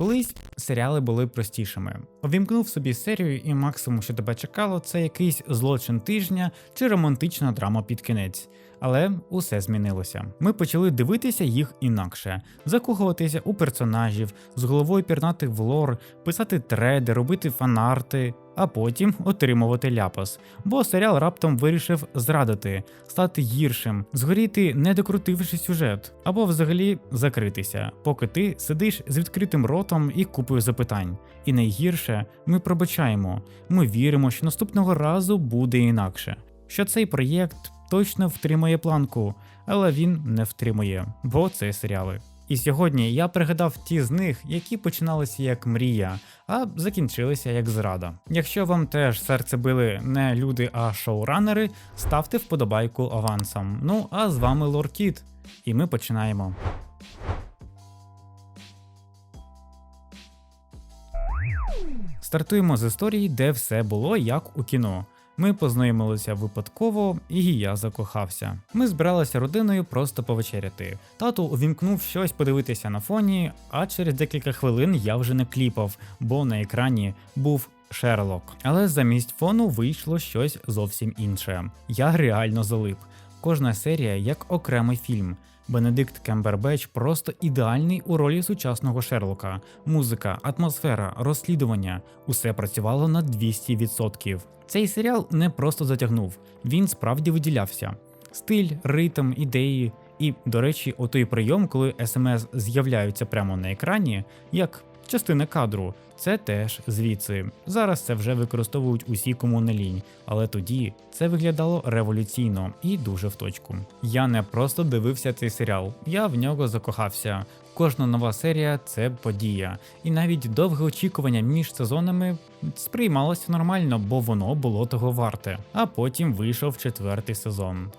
Колись серіали були простішими. Увімкнув собі серію, і максимум, що тебе чекало, це якийсь злочин тижня чи романтична драма під кінець. Але усе змінилося. Ми почали дивитися їх інакше, закохуватися у персонажів, з головою пірнати в лор, писати треди, робити фанарти, а потім отримувати ляпас. Бо серіал раптом вирішив зрадити, стати гіршим, згоріти, не докрутивши сюжет, або взагалі закритися, поки ти сидиш з відкритим ротом і купою запитань. І найгірше, ми пробачаємо. Ми віримо, що наступного разу буде інакше. Що цей проєкт точно втримає планку, але він не втримує, бо це серіали. І сьогодні я пригадав ті з них, які починалися як мрія, а закінчилися як зрада. Якщо вам теж серце били не люди, а шоуранери, ставте вподобайку авансом. Ну а з вами Лоркіт, і ми починаємо. Стартуємо з історії, де все було як у кіно. Ми познайомилися випадково, і я закохався. Ми збиралися родиною просто повечеряти. Тату увімкнув щось подивитися на фоні, а через декілька хвилин я вже не кліпав, бо на екрані був Шерлок. Але замість фону вийшло щось зовсім інше. Я реально залип. Кожна серія як окремий фільм. Бенедикт Кембербеч просто ідеальний у ролі сучасного Шерлока. Музика, атмосфера, розслідування усе працювало на 200%. Цей серіал не просто затягнув, він справді виділявся. Стиль, ритм, ідеї. І, до речі, отой прийом, коли смс з'являються прямо на екрані, як частина кадру, це теж звідси. Зараз це вже використовують усі кому не лінь, але тоді це виглядало революційно і дуже в точку. Я не просто дивився цей серіал, я в нього закохався. Кожна нова серія це подія, і навіть довге очікування між сезонами сприймалося нормально, бо воно було того варте. А потім вийшов четвертий сезон.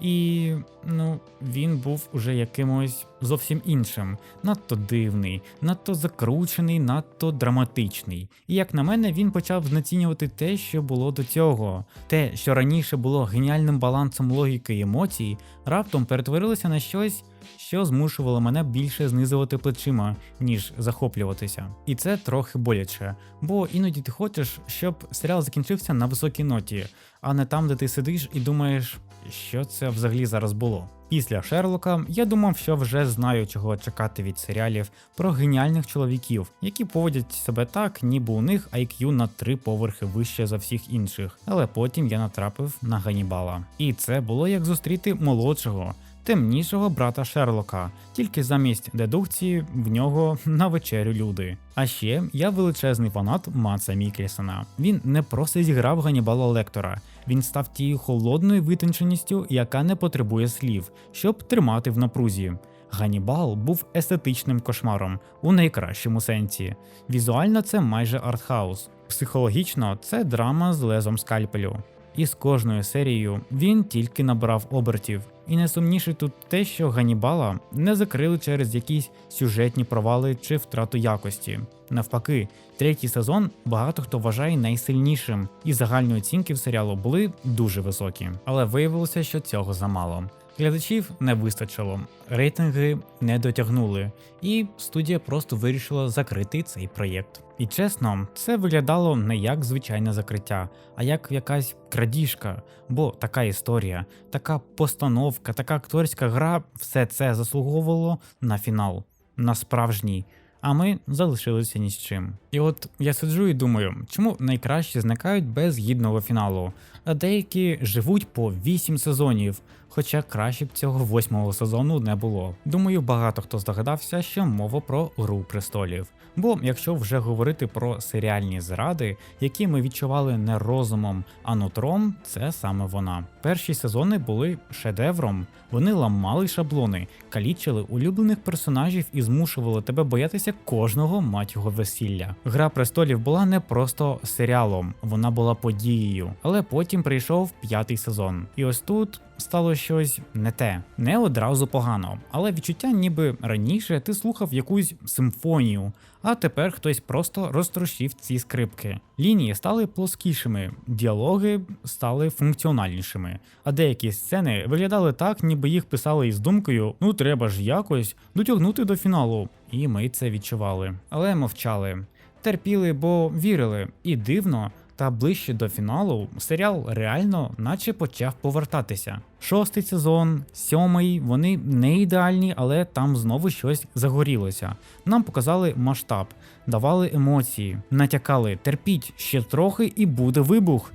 І ну, він був уже якимось зовсім іншим, надто дивний, надто закручений, надто драматичний. І як на мене, він почав знецінювати те, що було до цього. Те, що раніше було геніальним балансом логіки і емоцій, раптом перетворилося на щось. Що змушувало мене більше знизувати плечима, ніж захоплюватися. І це трохи боляче, бо іноді ти хочеш, щоб серіал закінчився на високій ноті, а не там, де ти сидиш і думаєш, що це взагалі зараз було. Після Шерлока я думав, що вже знаю, чого чекати від серіалів про геніальних чоловіків, які поводять себе так, ніби у них IQ на три поверхи вище за всіх інших. Але потім я натрапив на Ганібала. І це було як зустріти молодшого. Темнішого брата Шерлока, тільки замість дедукції в нього на вечерю люди. А ще я величезний фанат Маца Мікельсона. Він не просто зіграв Ганібала Лектора, він став тією холодною витонченістю, яка не потребує слів, щоб тримати в напрузі. Ганібал був естетичним кошмаром у найкращому сенсі. Візуально це майже артхаус, психологічно це драма з лезом скальпелю. І з кожною серією він тільки набрав обертів. І найсумніше тут те, що Ганібала не закрили через якісь сюжетні провали чи втрату якості. Навпаки, третій сезон багато хто вважає найсильнішим, і загальні оцінки в серіалу були дуже високі. Але виявилося, що цього замало. Глядачів не вистачило, рейтинги не дотягнули, і студія просто вирішила закрити цей проєкт. І чесно, це виглядало не як звичайне закриття, а як якась крадіжка. Бо така історія, така постановка, така акторська гра все це заслуговувало на фінал, на справжній. А ми залишилися ні з чим. І от я сиджу і думаю, чому найкращі зникають без гідного фіналу, а деякі живуть по 8 сезонів, хоча краще б цього восьмого сезону не було. Думаю, багато хто здогадався, що мова про гру престолів. Бо якщо вже говорити про серіальні зради, які ми відчували не розумом, а нутром, це саме вона. Перші сезони були шедевром, вони ламали шаблони, калічили улюблених персонажів і змушували тебе боятися кожного матього весілля. Гра престолів була не просто серіалом, вона була подією. Але потім прийшов п'ятий сезон. І ось тут стало щось не те, не одразу погано, але відчуття, ніби раніше ти слухав якусь симфонію, а тепер хтось просто розтрощив ці скрипки. Лінії стали плоскішими, діалоги стали функціональнішими, а деякі сцени виглядали так, ніби їх писали із думкою: ну треба ж якось дотягнути до фіналу. І ми це відчували. Але мовчали. Терпіли, бо вірили, і дивно, та ближче до фіналу серіал реально наче почав повертатися. Шостий сезон, сьомий, вони не ідеальні, але там знову щось загорілося. Нам показали масштаб, давали емоції, натякали, терпіть ще трохи і буде вибух.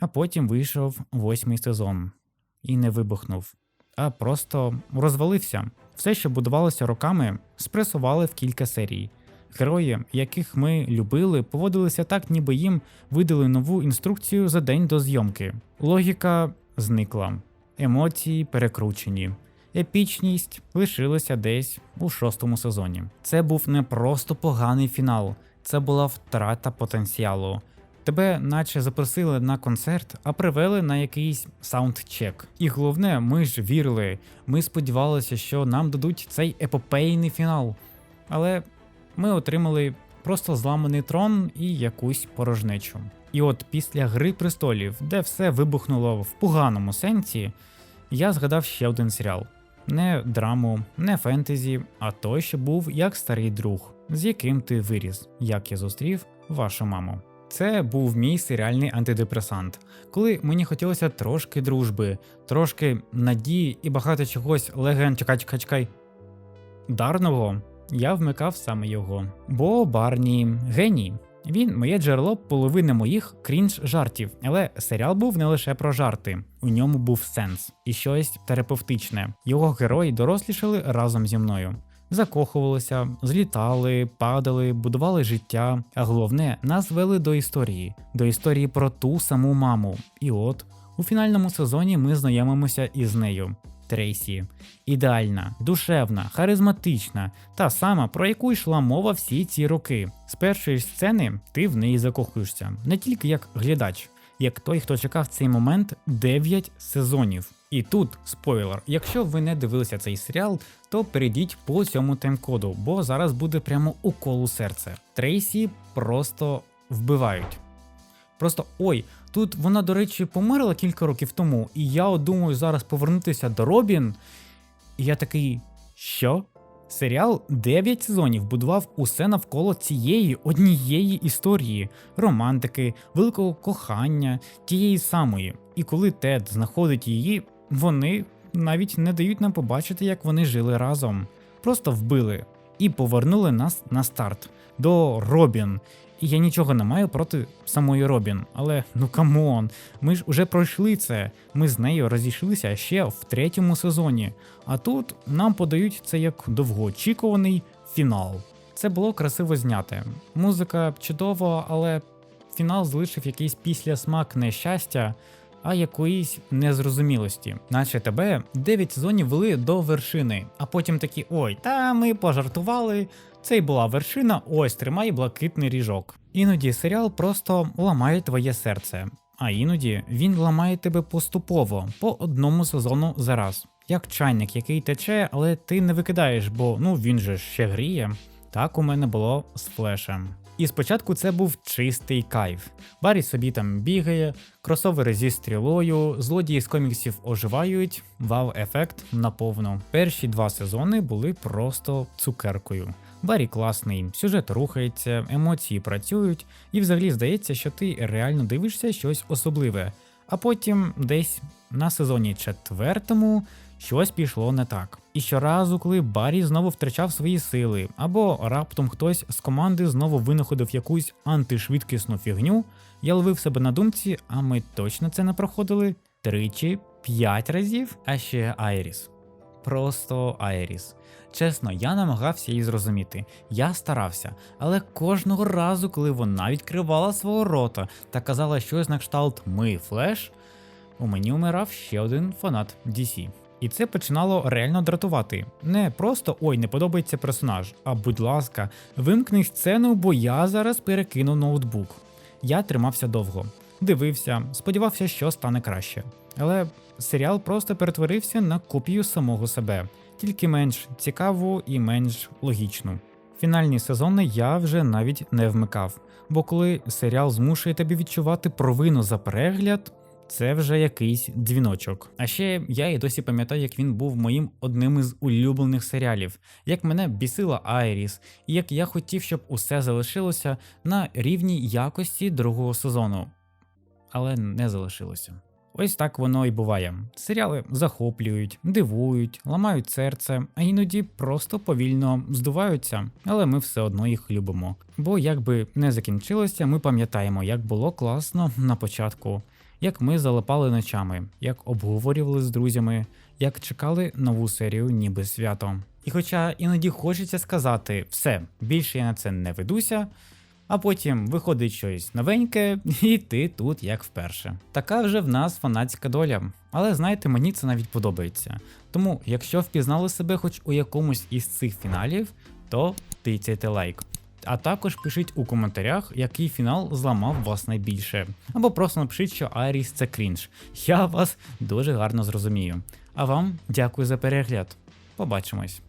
А потім вийшов восьмий сезон і не вибухнув, а просто розвалився. Все, що будувалося роками, спресували в кілька серій. Герої, яких ми любили, поводилися так, ніби їм видали нову інструкцію за день до зйомки. Логіка зникла, емоції перекручені. Епічність лишилася десь у шостому сезоні. Це був не просто поганий фінал, це була втрата потенціалу. Тебе наче запросили на концерт, а привели на якийсь саундчек. І головне, ми ж вірили, ми сподівалися, що нам дадуть цей епопейний фінал. Але ми отримали просто зламаний трон і якусь порожнечу. І от після Гри престолів, де все вибухнуло в поганому сенсі, я згадав ще один серіал. Не драму, не фентезі, а той, що був як старий друг, з яким ти виріс, як я зустрів вашу маму. Це був мій серіальний антидепресант, коли мені хотілося трошки дружби, трошки надії і багато чогось леген, чекай, чекай, чекай. Дарного я вмикав саме його. Бо Барні геній. Він моє джерело половини моїх крінж жартів, але серіал був не лише про жарти, у ньому був сенс і щось терапевтичне. Його герої дорослішали разом зі мною. Закохувалися, злітали, падали, будували життя. А головне, нас вели до історії, до історії про ту саму маму. І от у фінальному сезоні ми знайомимося із нею. Трейсі. Ідеальна, душевна, харизматична, та сама, про яку йшла мова всі ці роки. З першої сцени ти в неї закохуєшся, не тільки як глядач, як той, хто чекав цей момент 9 сезонів. І тут спойлер: якщо ви не дивилися цей серіал, то перейдіть по цьому таймкоду, бо зараз буде прямо у серце. Трейсі просто вбивають. Просто ой, тут вона, до речі, померла кілька років тому, і я от думаю зараз повернутися до Робін. І я такий, що? Серіал 9 сезонів будував усе навколо цієї однієї історії, романтики, великого кохання, тієї самої. І коли Тед знаходить її, вони навіть не дають нам побачити, як вони жили разом. Просто вбили і повернули нас на старт до Робін. І я нічого не маю проти самої Робін, але ну камон, ми ж уже пройшли це. Ми з нею розійшлися ще в третьому сезоні. А тут нам подають це як довгоочікуваний фінал. Це було красиво зняте. Музика чудова, але фінал залишив якийсь післясмак нещастя, а якоїсь незрозумілості. Наче тебе 9 сезонів вели до вершини, а потім такі ой, та ми пожартували. Це й була вершина, ось тримай блакитний ріжок. Іноді серіал просто ламає твоє серце, а іноді він ламає тебе поступово по одному сезону за раз. Як чайник, який тече, але ти не викидаєш, бо ну він же ще гріє. Так у мене було з флешем. І спочатку це був чистий кайф. Барі собі там бігає, кросовери зі стрілою, злодії з коміксів оживають, вау-ефект наповну. Перші два сезони були просто цукеркою. Барі класний, сюжет рухається, емоції працюють, і взагалі здається, що ти реально дивишся щось особливе. А потім десь на сезоні четвертому щось пішло не так. І щоразу, коли Барі знову втрачав свої сили, або раптом хтось з команди знову винаходив якусь антишвидкісну фігню, я ловив себе на думці, а ми точно це не проходили тричі, п'ять разів, а ще Айріс. Просто Айріс. Чесно, я намагався її зрозуміти. Я старався, але кожного разу, коли вона відкривала свого рота та казала щось на кшталт Ми флеш, у мені умирав ще один фанат DC. І це починало реально дратувати. Не просто ой, не подобається персонаж, а будь ласка, вимкни сцену, бо я зараз перекину ноутбук. Я тримався довго, дивився, сподівався, що стане краще. Але серіал просто перетворився на копію самого себе, тільки менш цікаву і менш логічну. Фінальні сезони я вже навіть не вмикав, бо коли серіал змушує тебе відчувати провину за перегляд, це вже якийсь дзвіночок. А ще я і досі пам'ятаю, як він був моїм одним із улюблених серіалів, як мене бісила Айріс, і як я хотів, щоб усе залишилося на рівні якості другого сезону. Але не залишилося. Ось так воно і буває. Серіали захоплюють, дивують, ламають серце, а іноді просто повільно здуваються, але ми все одно їх любимо. Бо як би не закінчилося, ми пам'ятаємо, як було класно на початку, як ми залипали ночами, як обговорювали з друзями, як чекали нову серію, ніби свято. І хоча іноді хочеться сказати, все, більше я на це не ведуся. А потім виходить щось новеньке, і ти тут як вперше. Така вже в нас фанатська доля. Але знаєте, мені це навіть подобається. Тому, якщо впізнали себе хоч у якомусь із цих фіналів, то тицяйте лайк. А також пишіть у коментарях, який фінал зламав вас найбільше. Або просто напишіть, що Айріс це крінж. Я вас дуже гарно зрозумію. А вам дякую за перегляд. Побачимось.